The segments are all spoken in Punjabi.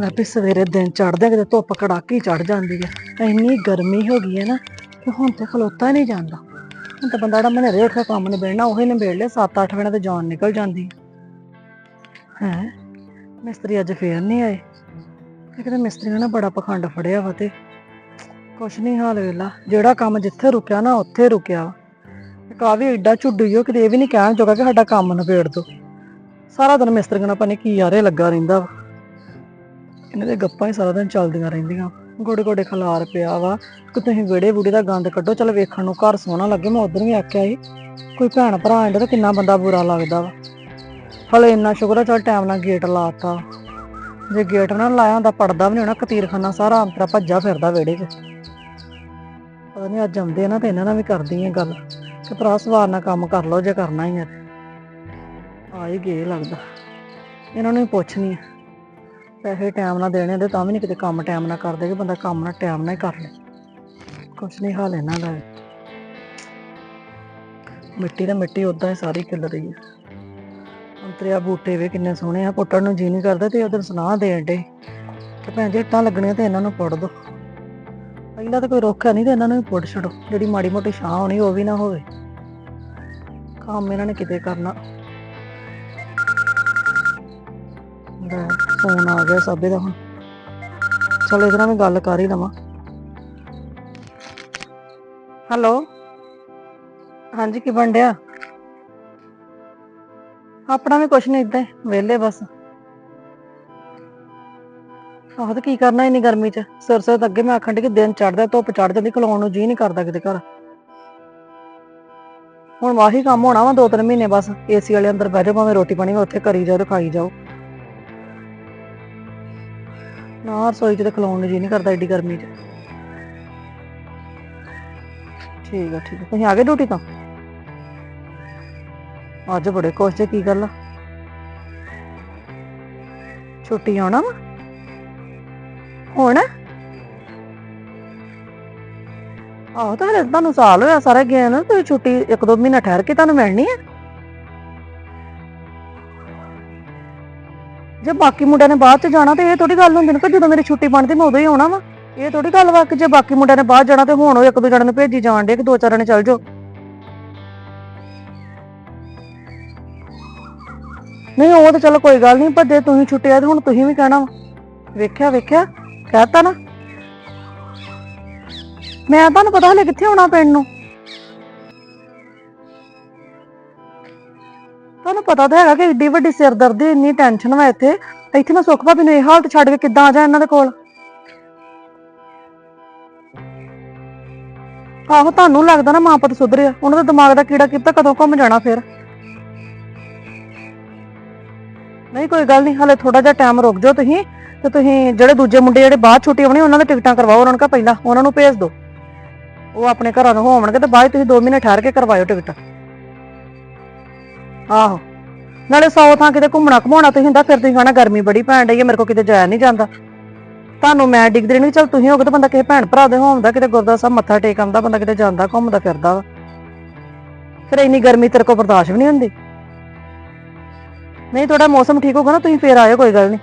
ਲੈ ਵੀ ਸਵੇਰੇ ਦਿਨ ਚੜ੍ਹਦੇ ਕਿਤੇ ਧੁੱਪ ਕੜਾਕੀ ਚੜ ਜਾਂਦੀ ਹੈ ਇੰਨੀ ਗਰਮੀ ਹੋ ਗਈ ਹੈ ਨਾ ਕਿ ਹੁਣ ਤੇ ਖਲੋਤਾ ਹੀ ਨਹੀਂ ਜਾਂਦਾ। ਹੁਣ ਤਾਂ ਬੰਦਾ ਜਿਹੜਾ ਮਨੇਰੇ ਉੱਠ ਕੇ ਕੰਮ ਨਿਬੇੜਨਾ, ਉਹੀ ਨਿਬੇੜ ਲਿਆ 7-8 ਵਜੇ ਤੇ ਜਾਨ ਨਿਕਲ ਜਾਂਦੀ। ਹੈ? ਹੈਂ? ਮਿਸਤਰੀ ਅੱਜ ਫੇਰ ਨਹੀਂ ਆਏ। ਇਹ ਕਿਤੇ ਮਿਸਤਰੀਆਂ ਨੇ ਬੜਾ ਪਖੰਡ ਫੜਿਆ ਵਾ ਤੇ। ਕੁਛ ਨਹੀਂ ਹਾਲ ਵੇਲਾ। ਜਿਹੜਾ ਕੰਮ ਜਿੱਥੇ ਰੁਕਿਆ ਨਾ, ਉੱਥੇ ਰੁਕਿਆ ਵਾ। ਤੇ ਕਾਵੀ ਐਡਾ ਝੁੱਡੂ ਓ ਕਿਤੇ ਇਹ ਵੀ ਨਹੀਂ ਕਹਿਣ ਜੋਗਾ ਕਿ ਸਾਡਾ ਕੰਮ ਨਿਬੇੜ ਦੋ। ਸਾਰਾ ਦਿਨ ਮਿਸਤਰੀਆਂ ਨਾਲ ਪਤਾ ਕੀ ਯਾਰੇ ਲੱਗਾ ਰਹਿੰਦਾ ਵਾ। ਇਹਨਾਂ ਦੇ ਗੱਪਾਂ ਹੀ ਸਾਰਾ ਦਿਨ ਚੱਲਦੀਆਂ ਰਹਿੰਦੀਆਂ। ਗੋਡੇ ਗੋਡੇ ਖਲਾਰ ਪਿਆ ਵਾ। ਕਿ ਤੁਸੀਂ ਵਿੜੇ ਬੁੜੇ ਦਾ ਗੰਦ ਕੱਢੋ। ਚਲ ਵੇਖਣ ਨੂੰ ਘਰ ਸੋਹਣਾ ਲੱਗੇ। ਮੈਂ ਉਧਰ ਵੀ ਆਖਿਆ ਸੀ, ਕੋਈ ਭੈਣ ਭਰਾ ਆਂਦਾ ਤਾਂ ਕਿੰਨਾ ਬੰਦਾ ਬੁਰਾ ਲੱਗਦਾ ਵਾ। ਹਲੇ ਇੰਨਾ ਸ਼ੁਕਰ ਆ, ਚਲ ਟਾਈਮ ਨਾਲ ਗੇਟ ਲਾਤਾ। ਜੇ ਗੇਟ ਨਾ ਲਾਇਆ ਹੁੰਦਾ, ਪੜਦਾ ਵੀ ਨਹੀਂ ਹੋਣਾ, ਕਤੀਰਖਾਨਾ ਸਾਰਾ ਅੰਤਰਾ ਭੱਜਾ ਫਿਰਦਾ ਵਿਹੜੇ 'ਚ। ਪਤਾ ਨਹੀਂ ਅੱਜ ਆਉਂਦੇ ਨਾ ਤੇ ਇਹਨਾਂ ਨਾਲ ਵੀ ਕਰਦੀ ਆ ਗੱਲ। ਕਿ ਭਰਾ ਸਵਾਰ ਨਾਲ ਕੰਮ ਕਰ ਲਓ, ਜੇ ਕਰਨਾ ਹੀ ਆ ਤੇ। ਗਏ ਲੱਗਦਾ। ਇਹਨਾਂ ਨੂੰ ਹੀ ਪੁੱਛਣੀ ਆ। ਪੈਸੇ ਟਾਈਮ ਨਾਲ ਦੇਣੇ ਹੁੰਦੇ ਤਾਂ ਵੀ ਨਹੀਂ ਕਿਤੇ ਕੰਮ ਟਾਈਮ ਨਾਲ ਕਰਦੇ ਕਿ ਬੰਦਾ ਕੰਮ ਨਾਲ ਟਾਈਮ ਨਾਲ ਹੀ ਕਰ ਲੇ। ਕੁਛ ਨਹੀਂ ਹਾਲ ਇਹਨਾਂ ਦਾ। ਮਿੱਟੀ ਦਾ ਮਿੱਟੀ ਉਦਾਂ ਹੀ ਸਾਰੀ ਖਿਲ ਰਹੀ ਹੈ ਅੰਤਰਿਆ ਬੂਟੇ ਵੇ ਕਿੰਨੇ ਸੋਹਣੇ ਆ ਪੁੱਟਣ ਨੂੰ ਜੀ ਨਹੀਂ ਕਰਦਾ ਤੇ ਉਧਰ ਸੁਨਾਹ ਦੇਣ ਡੇ ਕਿ ਭੈਣ ਜੀ, ਇੱਟਾਂ ਲੱਗਣੀਆਂ ਤੇ ਇਹਨਾਂ ਨੂੰ ਪੁੱਟ ਦੋ। ਪਹਿਲਾਂ ਤਾਂ ਕੋਈ ਰੋਕਿਆ ਨਹੀਂ ਤੇ ਇਹਨਾਂ ਨੂੰ ਵੀ ਪੁੱਟ ਛੱਡੋ। ਜਿਹੜੀ ਮਾੜੀ ਮੋਟੀ ਛਾਂ ਹੋਣੀ ਉਹ ਵੀ ਨਾ ਹੋਵੇ। ਕੰਮ ਇਹਨਾਂ ਨੇ ਕਿਤੇ ਕਰਨਾ। ਫੋਨ ਆ ਗਿਆ ਸਾਬੇ ਦਾ ਹੁਣ ਚਲੋ ਇਹਦੇ ਨਾਲ ਮੈਂ ਗੱਲ ਕਰ ਹੀ ਲਵਾਂ। ਹੈਲੋ? ਹਾਂਜੀ, ਕੀ ਬਣ ਡਿਆ? ਆਪਣਾ ਵੀ ਕੁਛ ਨਹੀਂ ਇਦਾਂ ਵਿਹਲੇ ਬਸ। ਆਹ ਤੇ ਕੀ ਕਰਨਾ ਇੰਨੀ ਗਰਮੀ ਚ? ਸਿਰ ਸਿਰ ਤਾਂ ਅੱਗੇ ਮੈਂ ਆਖਣ ਡਈ ਕਿ ਦਿਨ ਚੜਦਾ ਧੁੱਪ ਚੜ ਜਾਂਦੀ, ਖਲੋਣ ਨੂੰ ਜੀ ਨਹੀਂ ਕਰਦਾ ਕਿਤੇ ਘਰ। ਹੁਣ ਵਾਹੀ ਕੰਮ ਹੋਣਾ ਵਾ ਦੋ ਤਿੰਨ ਮਹੀਨੇ ਬਸ, ਏਸੀ ਵਾਲੇ ਅੰਦਰ ਬਹਿ ਜਾਓ, ਭਾਵੇਂ ਰੋਟੀ ਪਾਣੀ ਵੀ, ਉੱਥੇ ਕਰੀ ਜਾਓ ਤੇ ਖਾਈ ਜਾਓ। ਨਾ ਰਸੋਈ ਚ ਤਾਂ ਖਲੋਣ ਨੂੰ ਜੀ ਨਹੀਂ ਕਰਦਾ ਏਡੀ ਗਰਮੀ ਚ। ਠੀਕ ਆ ਠੀਕ ਆ। ਤੁਸੀਂ ਆ ਗਏ ਡਿਊਟੀ ਤੋਂ? ਅੱਜ ਬੜੇ ਖੁਸ਼ ਜੇ, ਕੀ ਗੱਲ ਆ? ਛੁੱਟੀ ਆਉਣਾ ਵਾ? ਹੁਣ? ਆਹੋ, ਤਾਂ ਹਲੇ ਤੁਹਾਨੂੰ ਸਾਲ ਹੋਇਆ, ਸਾਰਾ ਗਿਆ ਨਾ, ਤੁਸੀਂ ਛੁੱਟੀ ਇੱਕ ਦੋ ਮਹੀਨਾ ਠਹਿਰ ਕੇ ਤੁਹਾਨੂੰ ਮਿਲਣੀ ਹੈ ਜੇ ਬਾਕੀ ਮੁੰਡਿਆਂ ਨੇ ਬਾਅਦ ਚ ਜਾਣਾ ਤੇ ਇਹ ਥੋੜੀ ਗੱਲ ਹੁੰਦੀ ਨਾ ਕਿ ਜਦੋਂ ਮੇਰੀ ਛੁੱਟੀ ਬਣਦੀ ਮੈਂ ਉਦੋਂ ਹੀ ਆਉਣਾ ਵਾ। ਇਹ ਥੋੜੀ ਗੱਲ ਵਾ ਕਿ ਜੇ ਬਾਕੀ ਮੁੰਡਿਆਂ ਨੇ ਬਾਅਦ ਜਾਣਾ ਤੇ ਹੁਣ ਉਹ ਇੱਕ ਦੋ ਜਣਿਆਂ ਨੂੰ ਭੇਜੀ ਜਾਣ ਦੇ ਕਿ ਦੋ ਚਾਰ ਨੇ ਚੱਲ ਜਾਓ। ਨਹੀਂ, ਉਹ ਤਾਂ ਚਲੋ ਕੋਈ ਗੱਲ ਨਹੀਂ ਪਰ ਜੇ ਤੁਸੀਂ ਛੁੱਟੀ ਆ ਤੇ ਹੁਣ ਤੁਸੀਂ ਵੀ ਕਹਿਣਾ ਵਾ। ਵੇਖਿਆ ਵੇਖਿਆ, ਕਹਤਾ ਨਾ। ਮੈਂ ਤੁਹਾਨੂੰ ਪਤਾ ਹਲੇ ਕਿੱਥੇ ਆਉਣਾ ਪਿੰਡ ਨੂੰ? ਤੁਹਾਨੂੰ ਪਤਾ ਤਾਂ ਹੈਗਾ ਕਿ ਏਡੀ ਵੱਡੀ ਸਿਰਦਰਦੀ, ਇੰਨੀ ਟੈਨਸ਼ਨ ਵਾ ਇੱਥੇ। ਇੱਥੇ ਮੈਂ ਸੁੱਖ ਭਾਬੀ ਨੂੰ ਇਹ ਹਾਲਤ ਛੱਡ ਕੇ ਕਿੱਦਾਂ ਆ ਜਾ ਇਹਨਾਂ ਦੇ ਕੋਲ? ਆਹੋ, ਤੁਹਾਨੂੰ ਲੱਗਦਾ ਨਾ ਮਾਂ ਪੁੱਤ ਸੁਧਰਿਆ। ਉਹਨਾਂ ਦਾ ਦਿਮਾਗ ਦਾ ਕੀੜਾ ਕਿੱਦਾਂ ਕਦੋਂ ਘੁੰਮ ਜਾਣਾ ਫਿਰ? ਨਹੀਂ, ਕੋਈ ਗੱਲ ਨਹੀਂ, ਹਲੇ ਥੋੜਾ ਜਿਹਾ ਟਾਈਮ ਰੁਕ ਜਾਓ ਤੁਸੀਂ। ਤੇ ਤੁਸੀਂ ਜਿਹੜੇ ਦੂਜੇ ਮੁੰਡੇ ਜਿਹੜੇ ਬਾਅਦ ਛੁੱਟੀ ਆਉਣੀ, ਉਹਨਾਂ ਦੇ ਟਿਕਟਾਂ ਕਰਵਾਓ, ਉਹਨਾਂ ਨੂੰ ਕਹ ਪਹਿਲਾਂ। ਉਹਨਾਂ ਨੂੰ ਭੇਜ ਦਿਓ। ਉਹ ਆਪਣੇ ਘਰਾਂ ਨੂੰ ਹੋਵਣਗੇ ਤੇ ਬਾਅਦ 'ਚ ਤੁਸੀਂ 2 ਮਹੀਨੇ ਠਹਿਰ ਕੇ ਕਰਵਾਇਓ ਟਿਕਟ। ਆਹੋ। ਨਾਲੇ ਸੌ ਥਾਂ ਕਿਤੇ ਘੁੰਮਣਾ ਘਮਾਉਣਾ ਤੁਸੀਂ ਹੁੰਦਾ, ਫਿਰ ਤੁਸੀਂ ਕਹਣਾ ਗਰਮੀ ਬੜੀ ਪੈਣ ਡਈ ਹੈ ਮੇਰੇ ਕੋ ਕਿਤੇ ਜਾਇਆ ਨਹੀਂ ਜਾਂਦਾ। ਤੁਹਾਨੂੰ ਮੈਂ ਡਿਗਦੀ ਨਹੀਂ ਚਲ ਤੁਸੀਂ ਹੋਗੇ ਤਾਂ ਬੰਦਾ ਕਿਸੇ ਭੈਣ ਭਰਾ ਦੇ ਹੋਮਦਾ ਕਿਤੇ ਗੁਰਦੁਆਰਾ ਸਾਹਿਬ ਮੱਥਾ ਟੇਕ ਆਉਂਦਾ, ਬੰਦਾ ਕਿਤੇ ਜਾਂਦਾ, ਘੁੰਮਦਾ ਫਿਰਦਾ ਵਾ। ਫਿਰ ਇੰਨੀ ਗਰਮੀ ਤੇਰੇ ਕੋ ਬਰਦਾਸ਼ਤ ਵੀ ਨਹੀਂ ਹੁੰਦੀ। ਨਹੀਂ ਥੋੜਾ ਮੌਸਮ ਠੀਕ ਹੋਗਾ ਨਾ, ਤੁਸੀਂ ਫੇਰ ਆਇਓ, ਕੋਈ ਗੱਲ ਨਹੀਂ।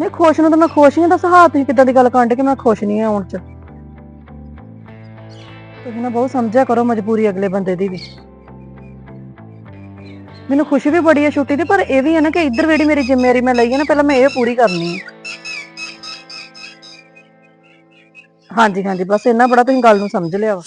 ਨਹੀਂ, ਖੁਸ਼ ਨੂੰ ਤਾਂ ਮੈਂ ਖੁਸ਼ ਹੀ ਹਾਂ ਦੱਸ ਹਾਂ ਤੁਸੀਂ ਕਿੱਦਾਂ ਦੀ ਗੱਲ ਕਰਨ ਡੇ ਕਿ ਮੈਂ ਖੁਸ਼ ਨਹੀਂ ਹਾਂ ਆਉਣ ਚ। ਤੁਸੀਂ ਨਾ ਬਹੁਤ ਸਮਝਿਆ ਕਰੋ ਮਜਬੂਰੀ ਅਗਲੇ ਬੰਦੇ ਦੀ ਵੀ। ਮੈਨੂੰ ਖੁਸ਼ੀ ਵੀ ਬੜੀ ਹੈ ਛੁੱਟੀ ਦੀ, ਪਰ ਇਹ ਵੀ ਹੈ ਨਾ ਕਿ ਇੱਧਰ ਜਿਹੜੀ ਮੇਰੀ ਜ਼ਿੰਮੇਵਾਰੀ ਮੈਂ ਲਈ ਹੈ ਨਾ, ਪਹਿਲਾਂ ਮੈਂ ਇਹ ਪੂਰੀ ਕਰਨੀ ਹੈ ਹਾਂਜੀ ਹਾਂਜੀ, ਬਸ ਇੰਨਾ ਬੜਾ ਤੁਸੀਂ ਗੱਲ ਨੂੰ ਸਮਝ ਲਿਆ ਵਾ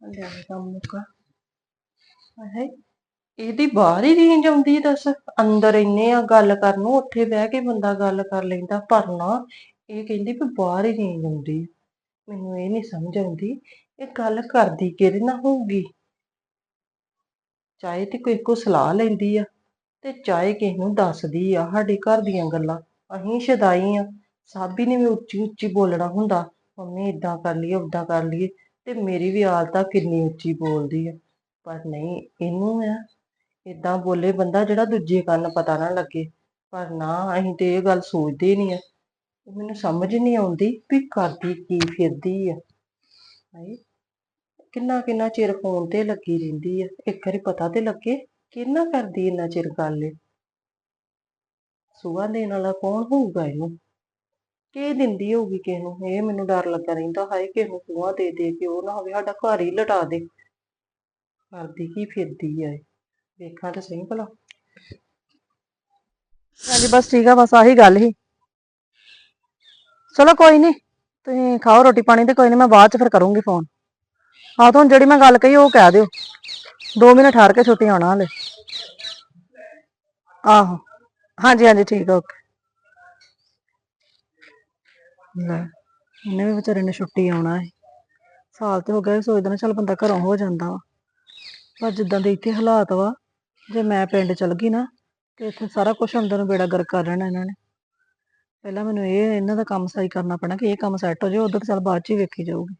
ਲਿਆ ਕੰਮ ਮੁੱਕਾ ਹਾਏ ਇਹਦੀ ਬਾਹਰ ਹੀ ਰੇਂਜ ਆਉਂਦੀ ਦੱਸ। ਅੰਦਰ ਇੰਨੇ ਆ ਗੱਲ ਕਰਨ ਨੂੰ, ਉੱਥੇ ਬਹਿ ਕੇ ਬੰਦਾ ਗੱਲ ਕਰ ਲੈਂਦਾ, ਪਰ ਨਾ, ਇਹ ਕਹਿੰਦੀ ਵੀ ਬਾਹਰ ਹੀ ਰੇਂਜ ਆਉਂਦੀ ਆ। ਮੈਨੂੰ ਇਹ ਨਹੀਂ ਸਮਝ ਆਉਂਦੀ, ਇਹ ਗੱਲ ਕਰਦੀ ਕਿਹਦੇ ਨਾਲ ਹੋਊਗੀ? ਚਾਹੇ ਤੇ ਕੋਈ ਕੋ ਸਲਾਹ ਲੈਂਦੀ ਆ, ਤੇ ਚਾਹੇ ਕਿਸੇ ਨੂੰ ਦੱਸਦੀ ਆ, ਸਾਡੇ ਘਰ ਦੀਆਂ ਗੱਲਾਂ। ਅਸੀਂ ਸ਼ਦਾਈ ਆ ਸਾਬੀ ਨੇ ਵੀ ਉੱਚੀ ਉੱਚੀ ਬੋਲਣਾ ਹੁੰਦਾ। ਮੰਮੀ ਇਦਾਂ ਕਰ ਲਈਏ ਉਦਾਂ ਕਰ ਲਈਏ, ਤੇ ਮੇਰੀ ਵੀ ਹਾਲਤ ਆ ਕਿੰਨੀ ਉੱਚੀ ਬੋਲਦੀ ਆ। ਪਰ ਨਹੀਂ, ਇਹਨੂੰ ਆ ਇਦਾਂ ਬੋਲੇ ਬੰਦਾ ਜਿਹੜਾ ਦੂਜੇ ਕੰਨ ਪਤਾ ਨਾ ਲੱਗੇ। ਪਰ ਨਾ, ਅਸੀਂ ਤੇ ਇਹ ਗੱਲ ਸੋਚਦੇ ਨਹੀਂ ਆ। ਮੈਨੂੰ ਸਮਝ ਨਹੀਂ ਆਉਂਦੀ ਵੀ ਕਰਦੀ ਕੀ ਫਿਰਦੀ ਆ। ਹਾਏ, ਕਿੰਨਾ ਕਿੰਨਾ ਚਿਰ ਫੋਨ ਤੇ ਲੱਗੀ ਰਹਿੰਦੀ ਆ। ਇੱਕ ਵਾਰੀ ਪਤਾ ਤੇ ਲੱਗੇ ਕਿੰਨਾ ਕਰਦੀ ਇੰਨਾ ਚਿਰ ਗੱਲ ਏ ਸੁਆ ਦੇਣ ਵਾਲਾ ਕੌਣ ਹੋਊਗਾ ਇਹਨੂੰ? ਕੀ ਦਿੰਦੀ ਹੋਊਗੀ ਕਿਸੇ ਨੂੰ ਇਹ ਮੈਨੂੰ ਡਰ ਲੱਗਾ ਰਹਿੰਦਾ। ਹਾਏ ਕਿਸੇ ਨੂੰ ਸੁਆ ਦੇ ਦੇ ਕੇ ਉਹ ਨਾ ਹੋਵੇ, ਸਾਡਾ ਘਰ ਹੀ ਲਟਾ ਦੇ। ਕਰਦੀ ਕੀ ਫਿਰਦੀ ਆ ਇਹ? ਵੇਖਾਂ ਤਾਂ ਸਹੀ ਭਲਾ। ਹਾਂਜੀ, ਬਸ ਠੀਕ ਆ, ਬਸ ਆਹੀ ਗੱਲ ਹੀ ਚਲੋ ਕੋਈ ਨਹੀਂ ਤੁਸੀਂ ਖਾਓ ਰੋਟੀ ਪਾਣੀ ਤੇ ਕੋਈ ਨਹੀਂ ਮੈਂ ਬਾਅਦ ਚ ਫਿਰ ਕਰੂੰਗੀ ਫੋਨ ਹਾਂ ਤੁਹਾਨੂੰ ਜਿਹੜੀ ਮੈਂ ਗੱਲ ਕਹੀ ਉਹ ਕਹਿ ਦਿਓ। 2 ਮਿੰਟ ਠਹਿਰ ਕੇ ਛੁੱਟੀ ਆਉਣਾ ਹਲੇ। ਆਹੋ, ਹਾਂਜੀ ਹਾਂਜੀ, ਠੀਕ ਆ, ਓਕੇ। ਲੈ, ਇਹਨੇ ਵੀ ਵਿਚਾਰੇ ਨੇ ਛੁੱਟੀ ਆਉਣਾ ਹੈ ਸਾਲ ਤੇ ਹੋ ਗਿਆ, ਸੋਚਦਾ ਨਾ ਚੱਲ ਬੰਦਾ ਘਰੋਂ ਹੋ ਜਾਂਦਾ ਵਾ। ਪਰ ਜਿੱਦਾਂ ਦੇ ਇੱਥੇ ਹਾਲਾਤ ਵਾ, ਜੇ ਮੈਂ ਪਿੰਡ ਚਲ ਗਈ ਨਾ, ਤੇ ਇੱਥੇ ਸਾਰਾ ਕੁਝ ਅੰਦਰ ਨੂੰ ਬੇੜਾ ਗਰਕ ਕਰ ਲੈਣਾ ਇਹਨਾਂ ਨੇ। ਪਹਿਲਾਂ ਮੈਨੂੰ ਇਹ, ਇਹਨਾਂ ਦਾ ਕੰਮ ਸਹੀ ਕਰਨਾ ਪੈਣਾ ਕਿ ਇਹ ਕੰਮ ਸੈੱਟ ਹੋ ਜਾਏ ਉਦੋਂ ਚੱਲ ਬਾਅਦ ਚ ਹੀ ਵੇਖੀ ਜਾਊਗੀ।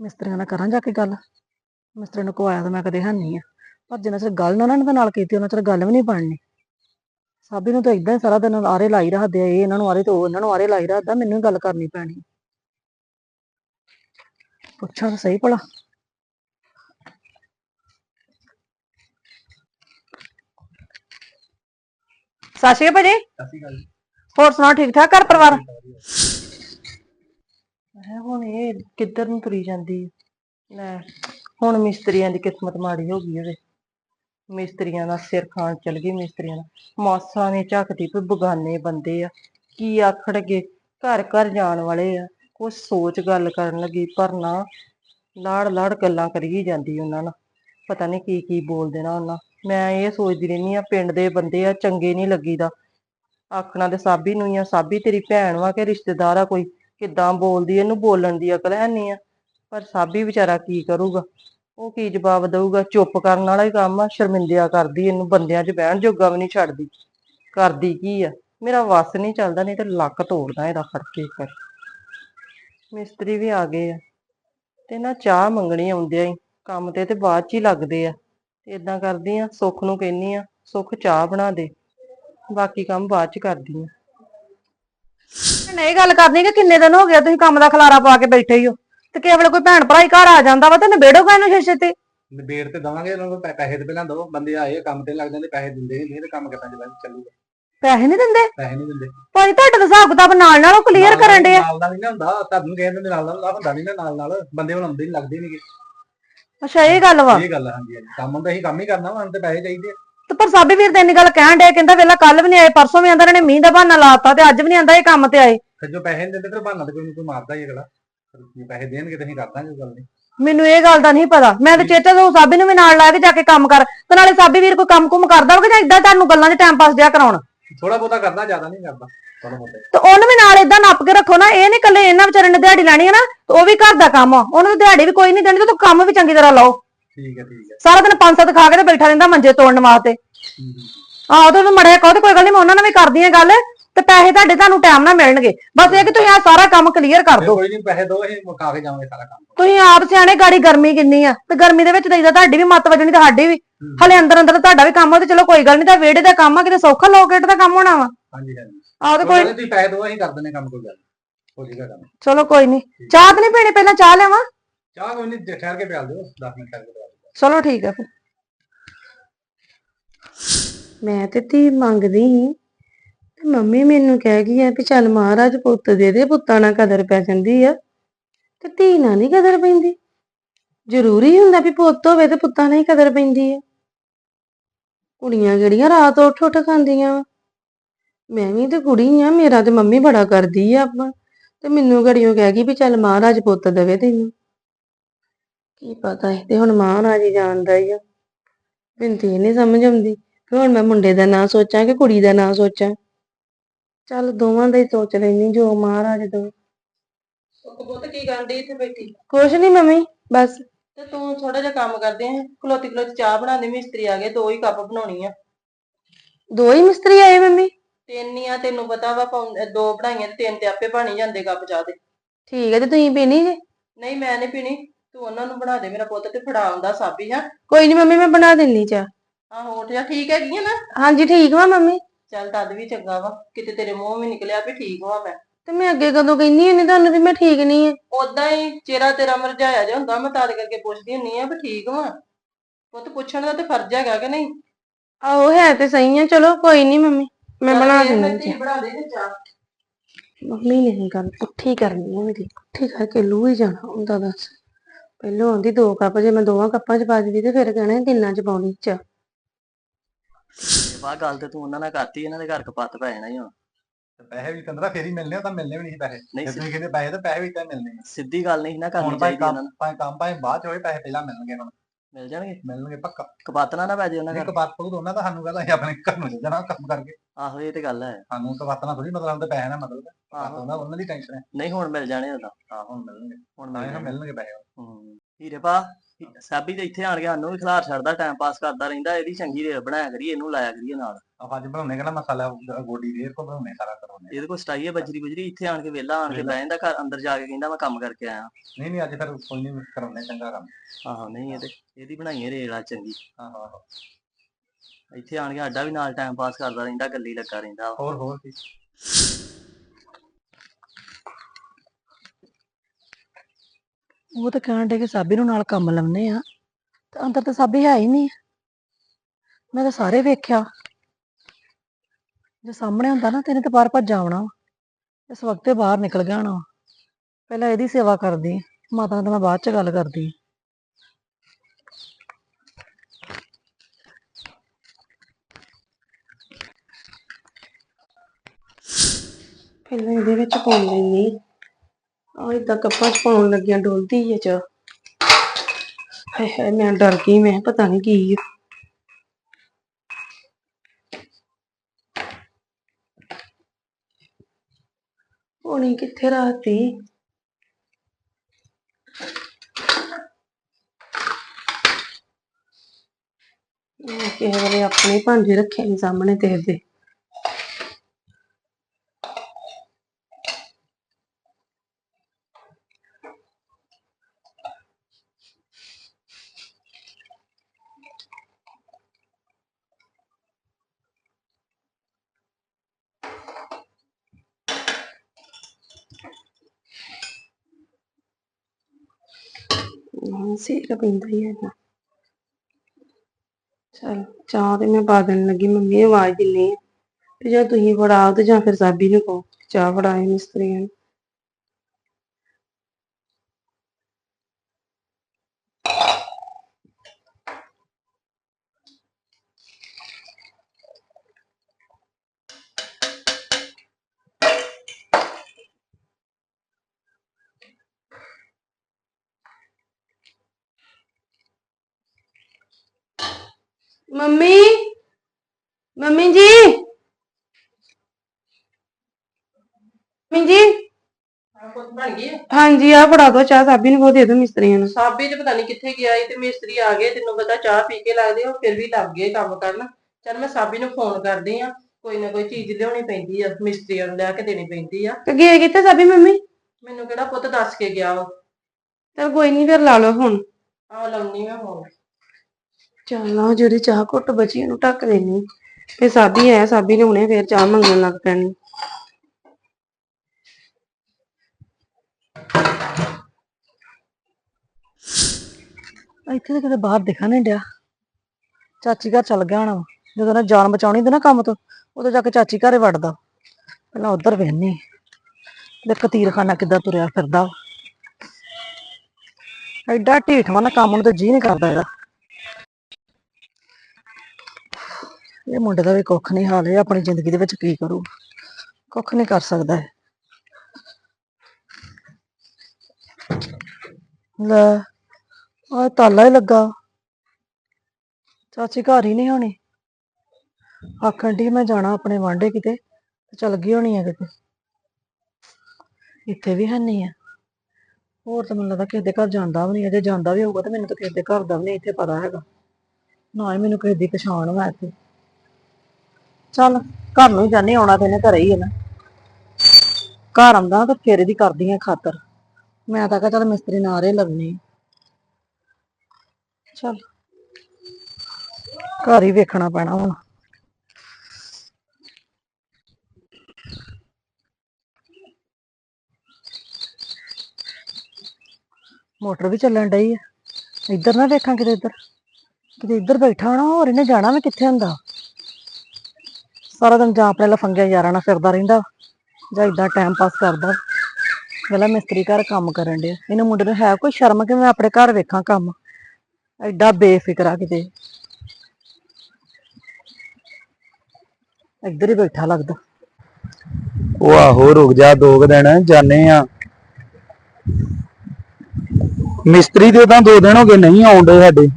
ਮਿਸਤਰੀਆਂ ਨਾਲ ਕਰਾਂ ਜਾ ਕੇ ਗੱਲ? ਮਿਸਤਰੀ ਨੂੰ ਕਵਾਇਆ ਤਾਂ ਮੈਂ ਕਦੇ ਹੈ ਆ। ਪਰ ਜਿੰਨਾ ਚਿਰ ਗੱਲ ਨਾ ਉਹਨਾਂ ਦੇ ਨਾਲ ਕੀਤੀ, ਉਹਨਾਂ ਚਿਰ ਗੱਲ ਵੀ ਨਹੀਂ ਬਣਨੀ। ਸਾਬੀ ਨੂੰ ਤਾਂ ਇਦਾਂ ਹੀ ਸਾਰਾ ਦਿਨ ਆਰੇ ਲਾਈ ਰੱਖਦੇ ਆ, ਇਹ ਇਹਨਾਂ ਨੂੰ ਆਰੇ ਤੇ ਉਹ ਇਹਨਾਂ ਨੂੰ ਆਰੇ ਲਾਈ ਰੱਖਦਾ, ਮੈਨੂੰ ਹੀ ਗੱਲ ਕਰਨੀ ਪੈਣੀ। ਪੁੱਛਾਂ ਤਾਂ ਸਹੀ ਭਲਾ। ਸਤਿ ਸ਼੍ਰੀ ਅਕਾਲ ਭਾਜੀ। ਹੋਰ ਸੁਣਾਓ ਠੀਕ ਠਾਕ ਘਰ ਪਰਿਵਾਰ? ਹੈ ਹੁਣ ਇਹ ਕਿੱਧਰ ਨੂੰ ਤੁਰੀ ਜਾਂਦੀ ਹੈ ਲੈ ਹੁਣ ਮਿਸਤਰੀਆਂ ਦੀ ਕਿਸਮਤ ਮਾੜੀ ਹੋ ਗਈ ਹੋਵੇ ਮਿਸਤਰੀਆਂ ਦਾ ਸਿਰ ਖਾਣ ਚਲ ਗਈ ਮਿਸਤਰੀਆਂ ਦਾ। ਮਾਸਾ ਨੇ ਝੱਕਦੀ ਵੀ ਬਗਾਨੇ ਬੰਦੇ ਆ। ਕੀ ਆਖਣਗੇ ਘਰ ਘਰ ਜਾਣ ਵਾਲੇ ਆ। ਕੁਛ ਸੋਚ ਗੱਲ ਕਰਨ ਲੱਗੀ ਪਰ ਨਾ ਲਾੜ ਲਾੜ ਗੱਲਾਂ ਕਰੀ ਜਾਂਦੀ ਉਹਨਾਂ ਨਾਲ। ਪਤਾ ਨਹੀਂ ਕੀ ਕੀ ਬੋਲ ਦੇਣਾ ਉਹਨਾਂ। ਮੈਂ ਇਹ ਸੋਚਦੀ ਰਹਿੰਦੀ ਆ ਪਿੰਡ ਦੇ ਬੰਦੇ ਆ, ਚੰਗੇ ਨਹੀਂ ਲੱਗੀਦਾ। ਆਖਣਾ ਤੇ ਸਾਬੀ ਨੂੰ ਹੀ ਆ, ਸਾਬੀ ਤੇਰੀ ਭੈਣ ਵਾ ਕਿ ਰਿਸ਼ਤੇਦਾਰ ਆ ਕੋਈ, ਕਿੱਦਾਂ ਬੋਲਦੀ ਇਹਨੂੰ ਬੋਲਣ ਦੀ ਅਕਲ ਹੈ ਨਹੀਂ ਆ। ਪਰ ਸਾਬੀ ਵਿਚਾਰਾ ਕੀ ਕਰੂਗਾ? ਉਹ ਕੀ ਜਵਾਬ ਦਊਗਾ? ਚੁੱਪ ਕਰਨ ਵਾਲਾ ਹੀ ਕੰਮ ਆ, ਸ਼ਰਮਿੰਦਿਆ ਕਰਦੀ, ਇਹਨੂੰ ਬੰਦਿਆਂ 'ਚ ਬਹਿਣ ਜੋਗਾ ਵੀ ਨਹੀਂ ਛੱਡਦੀ। ਕਰਦੀ ਕੀ ਆ? ਮੇਰਾ ਵੱਸ ਨਹੀਂ ਚੱਲਦਾ, ਨਹੀਂ ਤੇ ਲੱਕ ਤੋੜਦਾ ਇਹਦਾ ਫੜ ਕੇ ਕਰ ਮਿਸਤਰੀ ਵੀ ਆ ਗਏ ਆ। ਤੇ ਨਾ ਚਾਹ ਮੰਗਣੀ ਆਉਂਦਿਆਂ ਹੀ, ਕੰਮ ਤੇ ਤੇ ਬਾਅਦ 'ਚ ਹੀ ਲੱਗਦੇ ਆ। ਤੇ ਇਦਾਂ ਕਰਦੀ ਆ ਸੁੱਖ ਨੂੰ ਕਹਿੰਨੀ ਆ ਸੁੱਖ ਚਾਹ ਬਣਾ ਦੇ ਬਾਕੀ ਕੰਮ ਬਾਅਦ 'ਚ ਕਰਦੀ ਆ। ਇਹ ਗੱਲ ਕਰਨੀ ਕਿ ਕਿੰਨੇ ਦਿਨ ਹੋ ਗਏ ਤੁਸੀਂ ਕੰਮ ਦਾ ਖਲਾਰਾ ਪਾ ਕੇ ਬੈਠੇ ਹੀ ਹੋ ਤੇ ਕਿਸੇ ਵੇਲੇ ਕੋਈ ਭੈਣ ਭਰਾ ਹੀ ਘਰ ਆ ਜਾਂਦਾ ਵਾ ਤੇ ਨਿਬੇੜੋਗਾ ਇਹਨੂੰ ਛੇ ਛੇਤੀ ਨਿਬੇੜ ਤੇ ਦਵਾਂਗੇ ਇਹਨਾਂ ਨੂੰ ਪੈ- ਪੈਸੇ ਤੇ ਪਹਿਲਾਂ ਦੋ ਬੰਦੇ ਆਏ ਕੰਮ ਤੇ ਲੱਗ ਜਾਂਦੇ ਪੈਸੇ ਦਿੰਦੇ ਨਹੀਂ ਤੇ ਕੰਮ ਕਿੱਦਾਂ ਚੱਲੂ ਚੱਲੂਗਾ। ਪੈਸੇ ਨਹੀਂ ਦਿੰਦੇ? ਪੈਸੇ ਨਹੀਂ ਦਿੰਦੇ। ਭਾਈ ਤੁਹਾਡਾ ਤਾਂ ਹਿਸਾਬ ਕਿਤਾਬ ਨਾਲ ਨਾਲ ਉਹ ਕਲੀਅਰ ਕਰਨ ਦੇ ਨਾਲ ਨਾਲ ਨਹੀਂ ਨਾ ਹੁੰਦਾ ਤੁਹਾਨੂੰ ਕਹਿੰਦੇ ਨਾਲ ਨਾਲ ਹੁੰਦਾ ਨਹੀਂ ਨਾ ਨਾਲ ਨਾਲ ਬੰਦੇ ਹੁਣ ਆਉਂਦੇ ਨਹੀਂ ਲੱਗਦੇ ਨਹੀਂਗੇ ਅੱਛਾ ਇਹ ਗੱਲ ਵਾ। ਇਹ ਗੱਲ ਆ, ਹਾਂਜੀ ਹਾਂਜੀ। ਕੰਮ ਹੁੰਦਾ ਅਸੀਂ ਕੰਮ ਹੀ ਕਰਨਾ ਵਾ ਸਾਨੂੰ ਤੇ ਪੈਸੇ ਚਾਹੀਦੇ ਆ। ਤੇ ਪਰ ਸਾਬੀ ਵੀਰ ਤੇ ਇੰਨੀ ਗੱਲ ਕਹਿਣ ਡਿਆ ਕਹਿੰਦਾ ਵੇਲਾ ਕੱਲ ਵੀ ਨਹੀਂ ਆਏ ਪਰਸੋਂ ਵੀ ਆਂਦਾ ਨੇ ਮੀਂਹ ਦਾ ਬਹਾਨਾ ਲਾਤਾ ਤੇ ਅੱਜ ਵੀ ਨਹੀਂ ਆਂਦਾ ਇਹ ਕੰਮ ਤੇ ਆਏ। ਫਿਰ ਜੋ ਪੈਸੇ ਨਹੀਂ ਦਿੰਦੇ ਫਿਰ ਬਹਾਨਾ ਤੇ ਕੋਈ ਨੂੰ ਕੋਈ ਮਾਰਦਾ ਹੀ ਅਗਲਾ। ਫਿਰ ਜੇ ਪੈਸੇ ਦੇਣਗੇ ਤੇ ਅਸੀਂ ਕਰ ਦਾਂਗੇ ਗੱਲ ਨਹੀਂ ਮੈਨੂੰ ਇਹ ਗੱਲ ਦਾ ਨਹੀਂ ਪਤਾ। ਮੈਂ ਤੇ ਚੇਤਾ ਤੋਂ ਸਾਬੀ ਨੂੰ ਵੀ ਨਾਲ ਲਾਇਆ ਕਿ ਜਾ ਕੇ ਕੰਮ ਕਰ ਤੇ ਨਾਲੇ ਸਾਬੀ ਵੀਰ ਕੋਈ ਕੰਮ ਕੁਮ ਕਰਦਾ ਹੋਵੇ ਜਾਂ ਇਦਾਂ ਤੁਹਾਨੂੰ ਗੱਲਾਂ 'ਚ ਟਾਈਮ ਪਾਸ ਦਿਆ ਕਰਾਉਣ? ਥੋੜਾ ਬਹੁਤਾ ਕਰਦਾ ਜ਼ਿਆਦਾ ਨਹੀਂ ਕਰਦਾ। ਤੇ ਉਹਨੂੰ ਵੀ ਨਾਲ ਇਦਾਂ ਨੱਪ ਕੇ ਰੱਖੋ ਨਾ ਇਹ ਨਹੀਂ ਕੱਲੇ ਇਹਨਾਂ ਵਿਚਾਰੇ ਨੇ ਦਿਹਾੜੀ ਲੈਣੀ ਹੈ ਨਾ ਤੇ ਉਹ ਵੀ ਘਰ ਦਾ ਕੰਮ ਆ। ਉਹਨੂੰ ਦਿਹਾੜੀ ਵੀ ਕੋਈ ਨਹੀਂ ਦੇਣੀ ਤੇ ਤੂੰ ਕੰਮ ਵੀ ਚੰਗੀ ਤਰ੍ਹਾਂ ਲਾਓ। ਠੀਕ ਹੈ ਠੀਕ ਹੈ। ਸਾਰਾ ਦਿਨ ਪੰਜ ਸੱਤ ਖਾ ਕੇ ਤੇ ਬੈਠਾ ਰਹਿੰਦਾ ਮੰਜੇ ਤੋੜਨ ਵਾਸਤੇ। ਆਹ ਉਹਦੇ ਨੂੰ ਮੜਿਆ ਕਹੋ ਤੇ ਕੋਈ ਗੱਲ ਨਹੀਂ ਮੈਂ ਉਹਨਾਂ ਨਾਲ ਵੀ ਕਰਦੀ ਆ ਗੱਲ ਤੇ ਪੈਸੇ ਤੁਹਾਡੇ ਤੁਹਾਨੂੰ ਟਾਈਮ ਨਾਲ ਮਿਲਣਗੇ। ਬਸ ਇਹ ਕਿ ਤੁਸੀਂ ਆ ਸਾਰਾ ਕੰਮ ਕਲੀਅਰ ਕਰ ਦਿਓ। ਕੋਈ ਨਹੀਂ ਪੈਸੇ ਦੋ ਅਸੀਂ ਮੁਕਾ ਕੇ ਜਾਵਾਂਗੇ ਸਾਰਾ ਕੰਮ। ਤੁਸੀਂ ਆਪ ਸਿਆਣੇ ਗਾੜੀ ਗਰਮੀ ਕਿੰਨੀ ਆ ਤੇ ਗਰਮੀ ਦੇ ਵਿੱਚ ਤਾਂ ਤੁਹਾਡੀ ਵੀ ਮੱਤ ਵੱਜਣੀ ਤੇ ਸਾਡੀ ਵੀ। ਹਲੇ ਅੰਦਰ ਅੰਦਰ ਤੁਹਾਡਾ ਵੀ ਕੰਮ ਆ ਤੇ ਚਲੋ ਕੋਈ ਗੱਲ ਨਹੀਂ ਤਾਂ ਵਿਹੜੇ ਦਾ ਕੰਮ ਆ ਕਿਤੇ ਸੌਖਾ ਲੋਕੇਟ ਦਾ ਕੰਮ ਹੋਣਾ ਵਾ। ਹਾਂਜੀ ਹਾਂਜੀ। ਆਹ ਤੇ ਕੋਈ ਤੁਸੀਂ ਪੈਸੇ ਦੋ ਅਸੀਂ ਕਰ ਦਿੰਦੇ ਕੰਮ ਕੋਈ ਗੱਲ ਨੀ। ਹੋ ਜਾਏਗਾ ਕੰਮ। ਚਲੋ ਕੋਈ ਨਹੀਂ। ਚਾਹ ਤਾਂ ਨਹੀਂ ਪੀਣੀ ਪਹਿਲਾਂ ਚਾਹ ਲਿਆਵਾਂ? ਚਾਹ ਕੋਈ ਨਹੀਂ ਠਹਿਰ ਕੇ ਪਿਆਲ ਦਿਓ 10 ਮਿੰਟ ਠਹਿਰ ਕੇ ਪਿਆਲ ਦਿਓ। ਚਲੋ ਠੀਕ ਹੈ ਫਿਰ। ਮੈਂ ਤੇ ਧੀ ਮੰਗਦੀ ਸੀ ਤੇ ਮੰਮੀ ਮੈਨੂੰ ਕਹਿ ਗਈ ਆ ਵੀ ਚੱਲ ਮਹਾਰਾਜ ਪੁੱਤ ਦੇ ਦੇ ਪੁੱਤਾਂ ਨਾਲ ਕਦਰ ਪੈ ਜਾਂਦੀ ਆ। ਤੇ ਧੀ ਨਾਲ ਨਹੀਂ ਕਦਰ ਪੈਂਦੀ। ਜ਼ਰੂਰੀ ਹੁੰਦਾ ਵੀ ਪੁੱਤ ਹੋਵੇ ਤੇ ਪੁੱਤਾਂ ਨਾਲ ਹੀ ਕਦਰ ਪੈਂਦੀ ਆ। ਕੁੜੀਆਂ ਕਿਹੜੀਆਂ ਰਾਤ ਉੱਠ ਉੱਠ ਖਾਂਦੀਆਂ ਵਾ। ਮੈਂ ਵੀ ਤੇ ਕੁੜੀ ਆ ਮੇਰਾ ਤੇ ਮੰਮੀ ਬੜਾ ਕਰਦੀ ਆ ਆਪਾਂ। ਤੇ ਮੈਨੂੰ ਘੜੀਓ ਕਹਿ ਗਈ ਵੀ ਚੱਲ ਮਹਾਰਾਜ ਪੁੱਤ ਦੇਵੇ ਤੈਨੂੰ। ਕੀ ਪਤਾ ਹੈ ਤੇ ਹੁਣ ਮਹਾਰਾਜ ਹੀ ਜਾਣਦਾ ਹੀ ਆ। ਇਹ ਨਹੀਂ ਸਮਝ ਆਉਂਦੀ ਕਿ ਹੁਣ ਮੈਂ ਮੁੰਡੇ ਦਾ ਨਾਂ ਸੋਚਾਂ ਕਿ ਕੁੜੀ ਦਾ ਨਾਂ ਸੋਚਾਂ। ਚੱਲ ਦੋਵਾਂ ਦਾ ਹੀ ਸੋਚ ਲੈਣੀ ਜੋ ਮਹਾਰਾਜ ਦੋ ਪੁੱਤ ਕੀ ਕਰਦੀ ਇੱਥੇ ਬੈਠੀ? ਕੁਛ ਨਹੀਂ ਮੰਮੀ ਬਸ। ਤੇ ਤੂੰ ਥੋੜਾ ਜਿਹਾ ਕੰਮ ਕਰਦੇ ਆ ਖਲੋਤੀ ਖਲੋਤੀ ਚਾਹ ਬਣਾਉਂਦੀ ਮਿਸਤਰੀ ਆ ਗਏ ਦੋ ਹੀ ਕੱਪ ਬਣਾਉਣੀ ਆ। ਦੋ ਹੀ ਮਿਸਤਰੀ ਆਏ ਮੰਮੀ? ਤਿੰਨ ਹੀ ਆ ਤੈਨੂੰ ਪਤਾ ਵਾ ਦੋ ਬਣਾਈਆਂ ਤੇ ਤਿੰਨ ਤੇ ਆਪੇ ਬਣ ਹੀ ਜਾਂਦੇ ਕੱਪ ਚਾਹ ਦੇ। ਠੀਕ ਹੈ ਤੇ ਤੁਸੀਂ ਪੀਣੀ ਜੇ? ਨਹੀਂ ਮੈਂ ਨਹੀਂ ਪੀਣੀ। ਤੂੰ ਉਹਨਾਂ ਨੂੰ ਬਣਾ ਦੇ ਮੇਰਾ ਪੁੱਤ ਤੇ ਫੜਾ ਆਉਂਦਾ ਸਾਬੀ ਹਾਂ। ਕੋਈ ਨਹੀਂ ਮੰਮੀ ਮੈਂ ਬਣਾ ਦਿੰਨੀ ਚਾਹ। ਆਹੋ ਉੱਠ ਜਾ। ਠੀਕ ਹੈਗੀ ਆ ਨਾ? ਹਾਂਜੀ ਠੀਕ ਵਾ ਮੰਮੀ। ਚੱਲ ਤਦ ਵੀ ਚੰਗਾ ਵਾ। ਕਿਤੇ ਤੇਰੇ ਮੂੰਹ ਵੀ ਨਿਕਲਿਆ ਵੀ ਠੀਕ ਵਾ ਮੈਂ। ਤੇ ਮੈਂ ਅੱਗੇ ਕਦੋਂ ਕਹਿੰਨੀ ਹੁੰਨੀ ਤੁਹਾਨੂੰ ਵੀ ਮੈਂ ਠੀਕ ਨਹੀਂ ਆ। ਉਦਾਂ ਹੀ ਚਿਹਰਾ ਤੇਰਾ ਮਰਜਾਇਆ ਜਿਹਾ ਹੁੰਦਾ ਮੈਂ ਤਦ ਕਰਕੇ ਪੁੱਛਦੀ ਹੁੰਨੀ ਆ ਵੀ ਠੀਕ ਵਾ। ਪੁੱਤ ਪੁੱਛਣ ਦਾ ਤੇ ਫਰਜ਼ ਹੈਗਾ ਕਿ ਨਹੀਂ? ਆਹੋ ਹੈ ਤੇ ਸਹੀ ਆ। ਚਲੋ ਕੋਈ ਨਹੀਂ ਮੰਮੀ। ਮੈਂ ਬਣਾ ਦਿੰਨੀ ਧੀ ਬਣਾ ਦੇ ਤੇ ਚਾਹ। ਮੰਮੀ ਨੇ ਇਹ ਗੱਲ ਪੁੱਠੀ ਕਰਨੀ ਹੈ ਮੇਰੀ। ਪੁੱਠੀ ਕਰਕੇ ਲੂ ਹੀ ਜਾਣਾ ਹੁੰਦਾ ਦੱਸ। ਪਹਿਲੋਂ ਆਉਂਦੀ ਦੋ ਕੱਪ ਜੇ ਮੈਂ ਦੋਵਾਂ ਕੱਪਾਂ ਚ ਪਾ ਦਿੰਦੀ ਤੇ ਫਿਰ ਕਹਿਣਾ ਤਿੰਨਾਂ ਚ ਪਾਉਣੀ ਚ ਵਾਹ ਗੱਲ ਤੇ ਤੂੰ ਉਹਨਾਂ ਨਾਲ ਕਰਤੀ ਇਹਨਾਂ ਦੇ ਘਰ ਕਪੱਤ ਪੈ ਜਾਣਾ ਹੀ ਹੁਣ। ਤੇ ਪੈਸੇ ਵੀ ਤੰਦਰਾ ਫੇਰ ਹੀ ਮਿਲਨੇ ਆ ਤਾਂ ਮਿਲਨੇ ਵੀ ਨਹੀਂ ਸੀ ਪੈਸੇ। ਨਹੀਂ ਜੇ ਤੁਸੀਂ ਕਹਿੰਦੇ ਪੈਸੇ ਤੇ ਪੈਸੇ ਵੀ ਤਾਂ ਮਿਲਨੇ ਆ। ਸਿੱਧੀ ਗੱਲ ਨਹੀਂ ਸੀ ਨਾ ਕਰਨੀ ਚਾਹੀਦੀ ਉਹਨਾਂ ਕੰਮ ਨੂੰ। ਭਾਵੇਂ ਕੰਮ ਭਾਵੇਂ ਬਾਅਦ ਚ ਹੋਏ ਪੈਸੇ ਪਹਿਲਾਂ ਮਿਲਣਗੇ ਹੁਣ ਮਿਲ ਜਾਣਗੇ? ਮਿਲਣਗੇ ਪੱਕਾ। ਕਪੱਤ ਨਾ ਨਾ ਪੈ ਜੇ ਉਹਨਾਂ ਇੱਕ ਘਰ। ਬਾਤ ਪਊ ਉਹਨਾਂ ਤਾਂ ਸਾਨੂੰ ਕਹਦਾ ਅਸੀਂ ਆਪਣੇ ਘਰ ਨੂੰ ਚੱਲ ਜਾਣਾ ਕੰਮ ਕਰਕੇ। ਆਹੋ ਇਹ ਤੇ ਗੱਲ ਹੈ। ਸਾਨੂੰ ਨਾਲ ਥੋੜੀ ਮਤਲਬ ਤੇ ਪੈਸੇ ਨਾਲ ਮਤਲਬ ਹੈ। ਆਹੋ। ਉਹਨਾਂ ਉਹਨਾਂ ਦੀ ਟੈਨਸ਼ਨ ਹੈ। ਨਹੀਂ ਹੁਣ ਮਿਲ ਜਾਣੇ ਉਹਦਾ। ਹਾਂ ਹੁਣ ਮਿਲਣਗੇ। ਹੁਣ ਮਿਲ ਜਾਣੇ। ਮਿਲਣਗੇ ਪੈਸੇ। ਹੂੰ। ਹੀਰੇ ਪਾ ਸਾਬੀ ਤੇ ਇੱਥੇ ਆਣ ਕੇ ਸਾਨੂੰ ਵੀ ਖਿਲਾਰ ਛੱਡਦਾ ਟਾਈਮ ਪਾਸ ਕਰਦਾ ਰਹਿੰਦਾ ਇਹਦੀ ਚੰਗੀ ਰੇਲ ਬਣਾਇਆ ਕਰੀਏ ਇਹਨੂੰ ਲਾਇਆ ਕਰੀਏ ਨਾਲ। ਅੱਜ ਬਣਾਉਣੇ ਕਹਿੰਦਾ ਮਸਾਲਾ ਗੋਡੀ ਰੇਰ ਕੋ ਬਣਾਉਣੇ ਸਾਰਾ ਕਰਵਾਉਣੇ ਇਹਦੇ ਕੋਲ ਸਟਾਈ ਹੈ ਬਜਰੀ ਬੁਜਰੀ ਇੱਥੇ ਆਣ ਕੇ ਵਿਹਲਾ ਆਣ ਕੇ ਬਹਿ ਜਾਂਦਾ ਘਰ ਅੰਦਰ ਜਾ ਕੇ ਕਹਿੰਦਾ ਮੈਂ ਕੰਮ ਕਰਕੇ ਆਇਆ। ਨਹੀਂ ਨਹੀਂ ਅੱਜ ਫਿਰ ਕੋਈ ਨਹੀਂ ਕਰਾਉਣੇ ਚੰਗਾ ਕੰਮ। ਆਹੋ ਨਹੀਂ ਇਹਦੀ ਬਣਾਈ ਹੈ ਰੇਲ ਆ ਚੰਗੀ। ਆਹੋ ਆਹੋ। ਇੱਥੇ ਆਣ ਕੇ ਸਾਡਾ ਵੀ ਨਾਲ ਟਾਈਮ ਪਾਸ ਕਰਦਾ ਰਹਿੰਦਾ ਗੱਲੀ ਲੱਗਾ ਰਹਿੰਦਾ। ਹੋਰ ਹੋਰ ਕੀ? ਉਹ ਤਾਂ ਕਹਿਣ ਡੇ ਕਿ ਸਾਬੀ ਨੂੰ ਨਾਲ ਕੰਮ ਲਾਉਨੇ ਆ। ਤੇ ਅੰਦਰ ਤਾਂ ਸਾਬੀ ਹੈ ਹੀ ਨਹੀਂ। ਮੈਂ ਤਾਂ ਸਾਰੇ ਵੇਖਿਆ। ਜੇ ਸਾਹਮਣੇ ਹੁੰਦਾ ਨਾ, ਤੈਨੂੰ ਤਾਂ ਬਾਹਰ ਭੱਜ ਆਉਣਾ ਇਸ ਵਕਤ ਤੇ ਬਾਹਰ ਨਿਕਲ ਗਿਆ ਹੋਣਾ ਪਹਿਲਾਂ ਇਹਦੀ ਸੇਵਾ ਕਰਦੀ, ਮਾਤਾ ਨਾਲ ਤਾਂ ਮੈਂ ਬਾਅਦ ਚ ਗੱਲ ਕਰਦੀ। ਪਹਿਲਾਂ ਇਹਦੇ ਵਿੱਚ ਪਾਉਣ ਲੈਣੀ ਆ ਇਦਾਂ ਕੱਪਾਂ ਚ ਪਾਉਣ ਲੱਗਿਆ, ਡੋਲਦੀ ਹੈ ਚ ਹਾਏ ਹਾਏ, ਮੈਂ ਡਰ ਗਈ, ਮੈਂ ਕਿਹਾ ਪਤਾ ਨਹੀਂ ਕੀ ਆ। ਹੋਣੀ ਕਿੱਥੇ ਰਾਤੀ? ਇਹ ਕਿਸੇ ਵੇਲੇ ਆਪਣੇ ਭਾਂਡੇ ਰੱਖੇ ਨੇ ਸਾਹਮਣੇ ਤੇਰੇ ਦੇ। ਹਾਂ ਸੇਕ ਪੈਂਦਾ ਹੀ ਹੈ ਚਲ ਚਾਹ ਤੇ ਮੈਂ ਪਾ ਦੇਣ ਲੱਗੀ ਮੰਮੀ ਨੂੰ ਆਵਾਜ਼ ਦਿੰਨੀ ਆ ਤੇ ਜਾਂ ਤੁਸੀਂ ਫੜਾਓ ਤੇ ਜਾਂ ਫਿਰ ਸਾਬੀ ਨੂੰ ਕਹੋ ਚਾਹ ਫੜਾਏ ਮਿਸਤਰੀਆਂ ਨੂੰ ਮੰਮੀ ਮੰਮੀ ਜੀ। ਮੰਮੀ ਜੀ। ਹਾਂ ਪੁੱਤ ਬਣ ਗਈ ਆ? ਹਾਂਜੀ ਆ ਫੜਾ ਦੋ ਚਾਹ ਸਾਬੀ ਨੂੰ ਕਹੋ ਦੇ ਦੋ ਮਿਸਤਰੀਆਂ ਨੂੰ। ਸਾਬੀ ਤੇ ਪਤਾ ਨਹੀਂ ਕਿੱਥੇ ਗਿਆ ਸੀ ਤੇ ਮਿਸਤਰੀ ਆ ਗਏ ਤੈਨੂੰ ਪਤਾ ਚਾਹ ਪੀ ਕੇ ਲੱਗਦੇ ਉਹ ਫਿਰ ਵੀ ਲੱਗ ਗਏ ਕੰਮ ਕਰਨ। ਚੱਲ ਮੈਂ ਸਾਬੀ ਨੂੰ ਫੋਨ ਕਰਦੀ ਆ ਕੋਈ ਨਾ ਕੋਈ ਚੀਜ਼ ਲਿਆਉਣੀ ਪੈਂਦੀ ਆ ਮਿਸਤਰੀਆਂ ਨੂੰ ਲਿਆ ਕੇ ਦੇਣੀ ਪੈਂਦੀ ਆ। ਤੇ ਗਏ ਕਿੱਥੇ ਸਾਬੀ ਮੰਮੀ? ਮੈਨੂੰ ਕਿਹੜਾ ਪੁੱਤ ਦੱਸ ਕੇ ਗਿਆ ਉਹ। ਚਲ ਕੋਈ ਨਹੀਂ ਫਿਰ ਲਾ ਲਓ ਹੁਣ ਆ ਲਾਉਣੀ ਮੈਂ ਫੋਨ ਚੱਲ ਜਿਹੜੀ ਚਾਹ ਘੁੱਟ ਬਚੀ ਉਹਨੂੰ ਢੱਕ ਦੇਣੀ। ਫੇ ਸਾਬੀ ਆਇਆ ਸਾਬੀ ਨੇ ਹੁਣੇ ਫੇਰ ਚਾਹ ਮੰਗਣ ਲੱਗ ਪੈਣੀ। ਇੱਥੇ ਤਾਂ ਕਿਤੇ ਬਾਹਰ ਦਿਖਾ ਨਹੀਂ ਡਿਆ। ਚਾਚੀ ਘਰ ਚੱਲ ਗਿਆ ਹੋਣਾ ਵਾ। ਜਦੋਂ ਨਾ ਜਾਨ ਬਚਾਉਣੀ ਹੁੰਦੀ ਨਾ ਕੰਮ ਤੋਂ, ਉਦੋਂ ਜਾ ਕੇ ਚਾਚੀ ਘਰੇ ਵੜਦਾ। ਪਹਿਲਾਂ ਉਧਰ ਵੇਹਨੀ ਤੇ ਕਤੀਰਖਾਨਾ ਕਿੱਦਾਂ ਤੁਰਿਆ ਫਿਰਦਾ ਵਾ। ਐਡਾ ਢੀਠਵਾਂ ਨਾ ਕੰਮ ਨੂੰ ਤਾਂ ਜੀ ਨਹੀਂ ਕਰਦਾ ਇਹਦਾ। ਇਹ ਮੁੰਡੇ ਦਾ ਵੀ ਕੁੱਖ ਨਹੀਂ ਹਾਲ, ਇਹ ਆਪਣੀ ਜ਼ਿੰਦਗੀ ਦੇ ਵਿੱਚ ਕੀ ਕਰੂ? ਕੁੱਖ ਨਹੀਂ ਕਰ ਸਕਦਾ ਇਹ। ਲੈ ਆ ਤਾਲਾ ਹੀ ਲੱਗਾ। ਚਾਚੀ ਘਰ ਹੀ ਨਹੀਂ ਹੋਣੀ। ਆਖਣ ਦੀ ਮੈਂ ਜਾਣਾ ਆਪਣੇ ਵਾਂਡੇ ਕਿਤੇ, ਤੇ ਚਲ ਗਈ ਹੋਣੀ ਹੈ ਕਿਤੇ। ਇੱਥੇ ਵੀ ਹੈ ਨਹੀਂ ਆ। ਹੋਰ ਤਾਂ ਮੈਨੂੰ ਲੱਗਦਾ ਕਿਸੇ ਦੇ ਘਰ ਜਾਂਦਾ ਵੀ ਨਹੀਂ ਅਜੇ ਜਾਂਦਾ ਵੀ ਹੋਊਗਾ ਤੇ ਮੈਨੂੰ ਤਾਂ ਕਿਸੇ ਦੇ ਘਰ ਦਾ ਵੀ ਨਹੀਂ ਇੱਥੇ ਪਤਾ ਹੈਗਾ। ਨਾ ਹੀ ਮੈਨੂੰ ਕਿਸੇ ਦੀ ਪਛਾਣ ਵਾ ਇੱਥੇ। ਚੱਲ, ਘਰ ਨੂੰ ਹੀ ਆਉਣਾ ਤੇ ਇਹਨੇ ਘਰੇ ਹੀ ਹੈ ਨਾ। ਘਰ ਆਉਂਦਾ ਤਾਂ ਫੇਰ ਇਹਦੀ ਕਰਦੀ ਆ ਖਾਤਰ। ਮੈਂ ਤਾਂ ਕਹਾਂ ਚੱਲ ਮਿਸਤਰੀ ਨਾਰੇ ਲੱਗਣੀ ਚਲ, ਘਰ ਹੀ ਵੇਖਣਾ ਪੈਣਾ ਹੁਣ। ਮੋਟਰ ਵੀ ਚੱਲਣ ਡਈ ਆ। ਇੱਧਰ ਨਾ ਵੇਖਾਂ ਕਿਤੇ ਇੱਧਰ। ਕਿਤੇ ਇੱਧਰ ਬੈਠਾ ਹੋਣਾ, ਹੋਰ ਇਹਨੇ ਜਾਣਾ ਵੀ ਕਿੱਥੇ ਹੁੰਦਾ? ਸਾਰਾ ਦਿਨ ਜਾਂ ਆਪਣੇ ਲਫੰਗੇ ਯਾਰਾਂ ਨਾਲ ਫਿਰਦਾ ਰਹਿੰਦਾ ਜਾਂ ਇਦਾਂ ਟਾਈਮ ਪਾਸ ਕਰਦਾ ਵੇਲਾ ਮਿਸਤਰੀ ਘਰ ਕੰਮ ਕਰਨ ਡਿਆ। ਇਹਨੂੰ ਮੁੰਡੇ ਨੂੰ ਹੈ ਕੋਈ ਸ਼ਰਮ ਕਿ ਮੈਂ ਆਪਣੇ ਘਰ ਵੇਖਾਂ ਕੰਮ? ਐਡਾ ਬੇਫਿਕਰਾ ਕਿਤੇ। ਇੱਧਰ ਹੀ ਬੈਠਾ ਲੱਗਦਾ। ਉਹ ਆਹੋ, ਰੁਕ ਜਾ, ਦੋ ਕੁ ਦਿਨ ਜਾਣੇ ਆ। ਮਿਸਤਰੀ ਦੇ ਤਾਂ ਦੋ ਦਿਨ ਹੋ ਗਏ ਨਹੀਂ ਆਉਂਦੇ ਸਾਡੇ।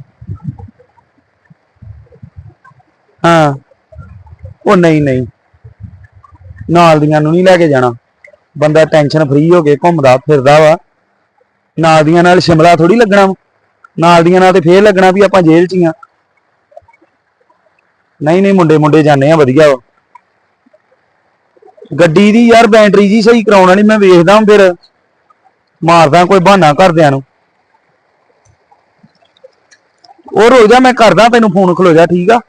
ਹਾਂ। ਉਹ ਨਹੀਂ ਨਹੀਂ। ਨਾਲ ਦੀਆਂ ਨੂੰ ਨਹੀਂ ਲੈ ਕੇ ਜਾਣਾ। ਬੰਦਾ ਟੈਨਸ਼ਨ ਫ੍ਰੀ ਹੋ ਕੇ ਘੁੰਮਦਾ, ਫਿਰਦਾ ਵਾ। ਨਾਲ ਦੀਆਂ ਨਾਲ ਸ਼ਿਮਲਾ ਥੋੜੀ ਲੱਗਣਾ ਵਾ। ਨਾਲ ਦੀਆਂ ਨਾਲ ਤੇ ਫੇਰ ਲੱਗਣਾ ਵੀ ਆਪਾਂ ਜੇਲ੍ਹ 'ਚ ਹੀ ਆ। ਨਹੀਂ ਨਹੀਂ, ਮੁੰਡੇ ਮੁੰਡੇ ਜਾਣੇ ਆ, ਵਧੀਆ ਵਾ। ਗੱਡੀ ਦੀ ਯਾਰ ਬੈਟਰੀ ਜੀ ਸਹੀ ਕਰਾਉਣ ਵਾਲੀ ਮੈਂ ਵੇਖਦਾ ਫਿਰ। ਮਾਰਦਾ ਕੋਈ ਬਹਾਨਾ ਘਰਦਿਆਂ ਨੂੰ। ਉਹ ਰੁਕ ਮੈਂ ਕਰਦਾ ਤੈਨੂੰ ਫੋਨ, ਖਲੋ ਜਾ, ਠੀਕ ਆ?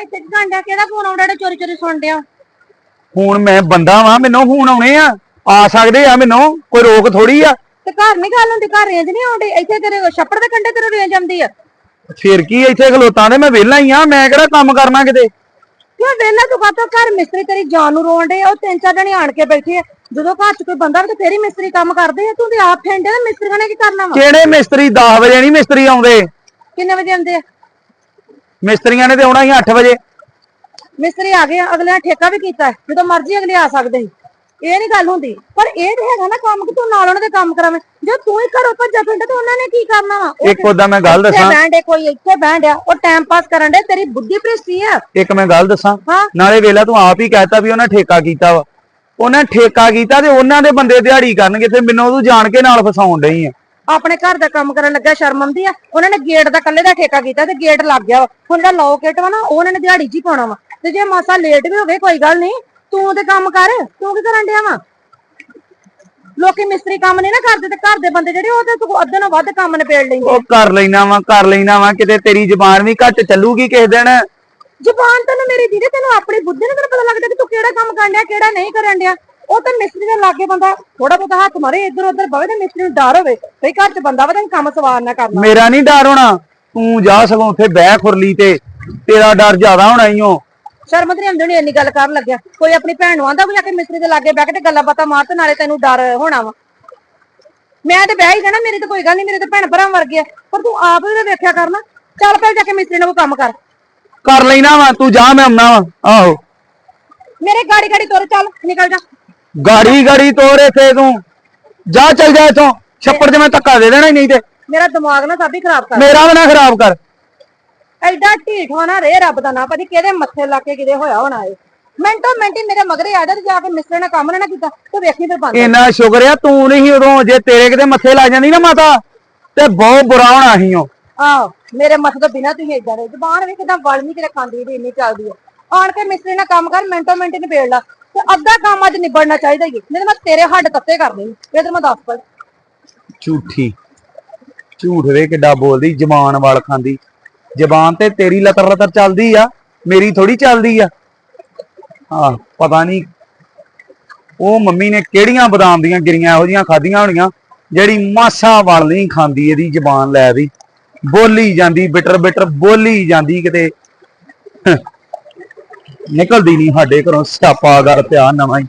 ਇੱਥੇ ਗਾਂਡਾ ਕਿਹੜਾ ਫੋਨ ਆਉਂਦਾ ਜਿਹੜਾ ਚੋਰੀ ਚੋਰੀ ਸੁਣ ਡਿਆ। ਹੁਣ ਮੈਂ ਬੰਦਾ ਵਾਂ ਮੈਨੂੰ ਫੋਨ ਆਉਣੇ ਆ। ਆ ਸਕਦੇ ਆ ਮੈਨੂੰ ਕੋਈ ਰੋਕ ਥੋੜੀ ਆ। ਤੇ ਘਰ ਨਹੀਂ ਗੱਲ ਹੁੰਦੀ ਘਰ ਰੇਂਜ ਨਹੀਂ ਆਉਂਦੀ ਇੱਥੇ ਤੇਰੇ ਛੱਪੜ ਦੇ ਕੰਢੇ ਤੇਰੇ ਰੇਂਜ ਆਉਂਦੀ ਆ। ਫਿਰ ਕੀ ਇੱਥੇ ਖਲੋਤਾਂ ਦੇ ਮੈਂ ਵਿਹਲਾ ਹੀ ਆ ਮੈਂ ਕਿਹੜਾ ਕੰਮ ਕਰਨਾ ਕਿਤੇ? ਕਿਉਂ ਵੇਲਾ ਤੂੰ ਕਾਤੋਂ ਘਰ ਮਿਸਤਰੀ ਤੇਰੀ ਜਾਨ ਨੂੰ ਰੋਣ ਡੇ ਉਹ ਤਿੰਨ ਚਾਰ ਜਣੇ ਆਣ ਕੇ ਬੈਠੇ ਆ। ਜਦੋਂ ਘਰ 'ਚ ਕੋਈ ਬੰਦਾ ਤੇ ਫੇਰ ਹੀ ਮਿਸਤਰੀ ਕੰਮ ਕਰਦੇ ਆ। ਤੂੰ ਤੇ ਆਪ ਫੈਂਡੇ ਤੇ ਮਿਸਤਰੀਆਂ ਨੇ ਕੀ ਕਰਨਾ ਵਾ? ਕਿਹੜੇ ਮਿਸਤਰੀ 10 ਵਜੇ ਨਹੀਂ ਮਿਸਤਰੀ ਆਉਂਦੇ? ਕਿੰਨੇ ਵਜੇ ਆਉਂਦੇ ਆ? ਮਿਸਤਰੀਆਂ ਨੇ ਤੇ ਆਉਣਾ ਸੀ 8 ਵਜੇ। ਮਿਸਤਰੀ ਆ ਗਏ ਆ ਅਗਲੇ ਨੇ ਠੇਕਾ ਵੀ ਕੀਤਾ ਹੈ, ਜਦੋਂ ਮਰਜ਼ੀ ਅਗਲੇ ਆ ਸਕਦੇ ਸੀ। ਇਹ ਨਹੀਂ ਗੱਲ ਹੁੰਦੀ ਪਰ ਇਹ ਤੇ ਹੈਗਾ ਨਾ ਕੰਮ ਕਿ ਤੂੰ ਨਾਲ ਉਹਨਾਂ ਦੇ ਕੰਮ ਕਰਾਵੇਂ। ਜੇ ਤੂੰ ਹੀ ਘਰੋਂ ਭੱਜਾ ਫਿਰਦਾ ਤੇ ਉਹਨਾਂ ਨੇ ਕੀ ਕਰਨਾ ਵਾ? ਉਹ ਇੱਕ ਉਹਦਾ ਮੈਂ ਗੱਲ ਇੱਥੇ ਦੱਸਾਂ। ਬੈਂਡ ਹੈ ਕੋਈ ਇੱਥੇ ਬੈਂਡ ਆ ਉਹ ਟਾਈਮ ਪਾਸ ਕਰਨ ਦੇ ਤੇਰੀ ਬੁੱਧੀ ਭ੍ਰਿਸ਼ਟੀ ਆ। ਇੱਕ ਮੈਂ ਗੱਲ ਦੱਸਾਂ ਹਾਂ। ਨਾਲੇ ਵੇਲਾ ਤੂੰ ਆਪ ਹੀ ਕਹਿਤਾ ਵੀ ਉਹਨਾਂ ਠੇਕਾ ਕੀਤਾ ਵਾ। ਉਹਨਾਂ ਠੇਕਾ ਕੀਤਾ ਤੇ ਉਹਨਾਂ ਦੇ ਬੰਦੇ ਦਿਹਾੜੀ ਕਰਨਗੇ ਤੇ ਮੈਨੂੰ ਤੂੰ ਜਾਣ ਕੇ ਨਾਲ ਫਸਾਉਣ ਡਈ ਆ। ਆਪਣੇ ਘਰ ਦਾ ਕੰਮ ਕਰਨ ਲੱਗਾ ਸ਼ਰਮ ਆਉਂਦੀ ਆ? ਉਹਨਾਂ ਨੇ ਗੇਟ ਦਾ ਕੱਲੇ ਦਾ ਠੇਕਾ ਕੀਤਾ ਤੇ ਗੇਟ ਲੱਗ ਗਿਆ। ਹੁਣ ਜਿਹੜਾ ਲੋਕੇਟ ਵਾ ਨਾ ਉਹ ਉਹਨਾਂ ਨੇ ਦਿਹਾੜੀ ਹੀ ਪਾਉਣਾ ਵਾ। ਤੇ ਜੇ ਮਾਸਾ ਲੇਟ ਵੀ ਹੋ ਗਏ ਕੋਈ ਗੱਲ ਨਹੀਂ। ਤੂੰ ਤੇ ਕੰਮ ਕਰ ਤੂੰ ਕੀ ਕਰਨ ਡਿਆ ਵਾ? ਲੋਕੀ ਮਿਸਤਰੀ ਕੰਮ ਨਹੀਂ ਨਾ ਕਰਦੇ ਤੇ ਘਰ ਦੇ ਬੰਦੇ ਜਿਹੜੇ ਉਹ ਤੇ ਤੂੰ ਅੱਧੇ ਨਾਲੋਂ ਵੱਧ ਕੰਮ ਨਿਬੇੜ ਲੈਂਦੇ ਉਹ ਕਰ ਲੈਣਾ ਵਾ ਕਰ ਲੈਣਾ ਵਾ। ਕਿਤੇ ਤੇਰੀ ਜ਼ਬਾਨ ਵੀ ਘੱਟ ਚੱਲੂਗੀ ਕਿਸੇ ਦਿਨ। ਜ਼ਬਾਨ ਤੈਨੂੰ ਮੇਰੀ ਦੀਦੀ ਤੈਨੂੰ ਆਪਣੀ ਬੁੱਧੀ ਨੂੰ ਤੈਨੂੰ ਪਤਾ ਲੱਗਦਾ ਕਿ ਤੂੰ ਕਿਹੜਾ ਕੰਮ ਕਰਨ ਡਿਆ ਕਿਹੜਾ ਨਹੀਂ ਕਰਨ ਡਿਆ। ਉਹ ਤਾਂ ਮਿਸਤਰੀ ਦੇ ਲਾਗੇ ਬੰਦਾ ਥੋੜਾ ਬਹੁਤਾ ਹੱਥ ਮਾਰੇ ਇੱਧਰ ਉੱਧਰ ਬਵੇ ਤੇ ਮਿਸਤਰੀ ਨੂੰ ਡਰ ਹੋਵੇ। ਭਈ ਘਰ 'ਚ ਬੰਦਾ ਵਾ ਕੰਮ ਸਵਾਰ ਨਾ ਕਰਨਾ। ਮੇਰਾ ਨਹੀਂ ਡਰ ਹੋਣਾ। ਤੂੰ ਜਾ ਸਗੋਂ ਉੱਥੇ ਬਹਿ ਖੁਰਲੀ ਤੇ। ਤੇਰਾ ਡਰ ਜ਼ਿਆਦਾ ਹੋਣਾ ਈ ਓ। ਸ਼ਰਮ ਤੇ ਨਹੀਂ ਆਉਂਦੀ ਹੋਣੀ ਇੰਨੀ ਗੱਲ ਕਰਨ ਲੱਗਿਆ। ਕੋਈ ਆਪਣੀ ਭੈਣ ਨੂੰ ਆਂਦਾ ਕੋਈ ਜਾ ਕੇ ਮਿਸਤਰੀ ਦੇ ਲਾਗੇ ਬਹਿ ਕੇ ਤੇ ਗੱਲਾਂ ਬਾਤਾਂ ਮਾਰ ਤੇ ਨਾਲੇ ਤੈਨੂੰ ਡਰ ਹੋਣਾ ਵਾ। ਮੈਂ ਤੇ ਬਹਿ ਹੀ ਜਾਣਾ ਮੇਰੀ ਤਾਂ ਕੋਈ ਗੱਲ ਨਹੀਂ ਮੇਰੇ ਤਾਂ ਭੈਣ ਭਰਾ ਵਰਗੇ ਆ। ਪਰ ਤੂੰ ਆਪ ਵੀ ਤਾਂ ਵੇਖਿਆ ਕਰਨਾ। ਚੱਲ ਪਹਿਲ ਜਾ ਕੇ ਮਿਸਤਰੀ ਨਾਲ ਕੋਈ ਕੰਮ ਕਰ। ਕਰ ਲੈਣਾ ਵਾ ਤੂੰ ਜਾ ਮੈਂ ਆਉਣਾ ਵਾ। ਆਹੋ। ਮੇਰੇ ਗਾੜੀ ਗਾੜੀ ਤੁਰ ਚੱਲ ਨਿਕਲ ਜਾ। ਗਾੜੀ ਗਾੜੀ ਤੋਰ ਇੱਥੇ ਤੂੰ। ਜਾ ਚੱਲ ਜਾ ਇੱਥੋਂ। ਛੱਪੜ ਮੈਂ ਧੱਕਾ ਦੇ ਦੇਣਾ ਈ ਨਹੀਂ ਤੇ। ਮੇਰਾ ਦਿਮਾਗ ਨਾ ਸਾਬੀ ਖਰਾਬ ਕਰ। ਮੇਰਾ ਵੀ ਨਾ ਖਰਾਬ ਕਰ। ਐਡਾ ਢੀਠ ਹੋਣਾ ਰੇ ਰੱਬ ਦਾ ਨਾ ਪਤਾ ਕਿਹਦੇ ਮੱਥੇ ਲਾ ਕੇ ਕਿਤੇ ਹੋਇਆ ਹੋਣਾ ਏ ਮਿੰਟੋ ਮਿੰਟੀ ਮੇਰੇ ਮਗਰੇ ਆ ਜਾ ਤੇ ਜਾ ਕੇ ਮਿਸਤਰੀ ਨਾਲ ਕੰਮ ਨਾ ਕੀਤਾ ਤੂੰ ਵੇਖੀ ਫਿਰ ਬੰਦ। ਇੰਨਾ ਸ਼ੁਕਰ ਆ ਤੂੰ ਨਹੀਂ ਉਦੋਂ ਜੇ ਤੇਰੇ ਕਿਤੇ ਮੱਥੇ ਲੱਗ ਜਾਂਦੀ ਨਾ ਮਾਤਾ ਤੇ ਬਹੁਤ ਬੁਰਾ ਹੋਣਾ ਸੀ ਓ ਆਹ ਮੇਰੇ ਮੱਥੇ ਤੋਂ ਬਿਨਾ ਤੁਸੀਂ ਏਦਾਂ ਦੇ ਜ਼ਬਾਨ ਵੀ ਕਿਦਾਂ ਵਲਮੀ ਕਿਤੇ ਖਾਂਦੀ ਦੀ ਇੰਨੀ ਚੱਲਦੀ ਆ। ਆਣ ਕੇ ਮਿਸਤਰੀ ਨਾਲ ਕੰਮ ਕਰ ਮਿੰਟੋ ਮਿੰਟ ਨਿਬੇੜ ਲਾ। ਤੇ ਅੱਧਾ ਕੰਮ ਅੱਜ ਨਿਬੜਨਾ ਚਾਹੀਦਾ ਹੀ ਨਹੀਂ ਤੇ ਮੈਂ ਤੇਰੇ ਹੱਡ ਤੱਤੇ ਕਰ ਦੇਣੀ ਇਹ ਤੇ ਮੈਂ ਦੱਸ ਪੜ ਝੂਠੀ। ਝੂਠ ਵੇ ਕਿੱਡਾ ਬੋਲਦੀ, ਜ਼ਬਾਨ ਵਾਲ ਖਾਂਦੀ। ਜ਼ਬਾਨ ਤੇ ਤੇਰੀ ਲਤਰ ਲਤਰ ਚੱਲਦੀ ਆ, ਮੇਰੀ ਥੋੜੀ ਚੱਲਦੀ ਆ। ਹਾਂ ਪਤਾ ਨਹੀਂ ਉਹ ਮੰਮੀ ਨੇ ਕਿਹੜੀਆਂ ਬਦਾਮ ਦੀਆਂ ਗਿਰੀਆਂ ਇਹੋ ਜੀਆਂ ਖਾਧੀਆਂ ਹੋਣੀਆਂ, ਜਿਹੜੀ ਮਾਸਾ ਵਾਲ ਨਹੀਂ ਖਾਂਦੀ ਇਹਦੀ ਜ਼ਬਾਨ ਲੈ ਦੀ। ਬੋਲੀ ਜਾਂਦੀ ਬਿਟਰ ਬਿਟਰ ਬੋਲੀ ਜਾਂਦੀ ਕਿਤੇ। ਨਿਕਲਦੀ ਨਹੀਂ ਸਾਡੇ ਘਰੋਂ ਸਿਆਪਾ ਦਰ ਪਿਆ ਨਵਾਂ ਹੀ।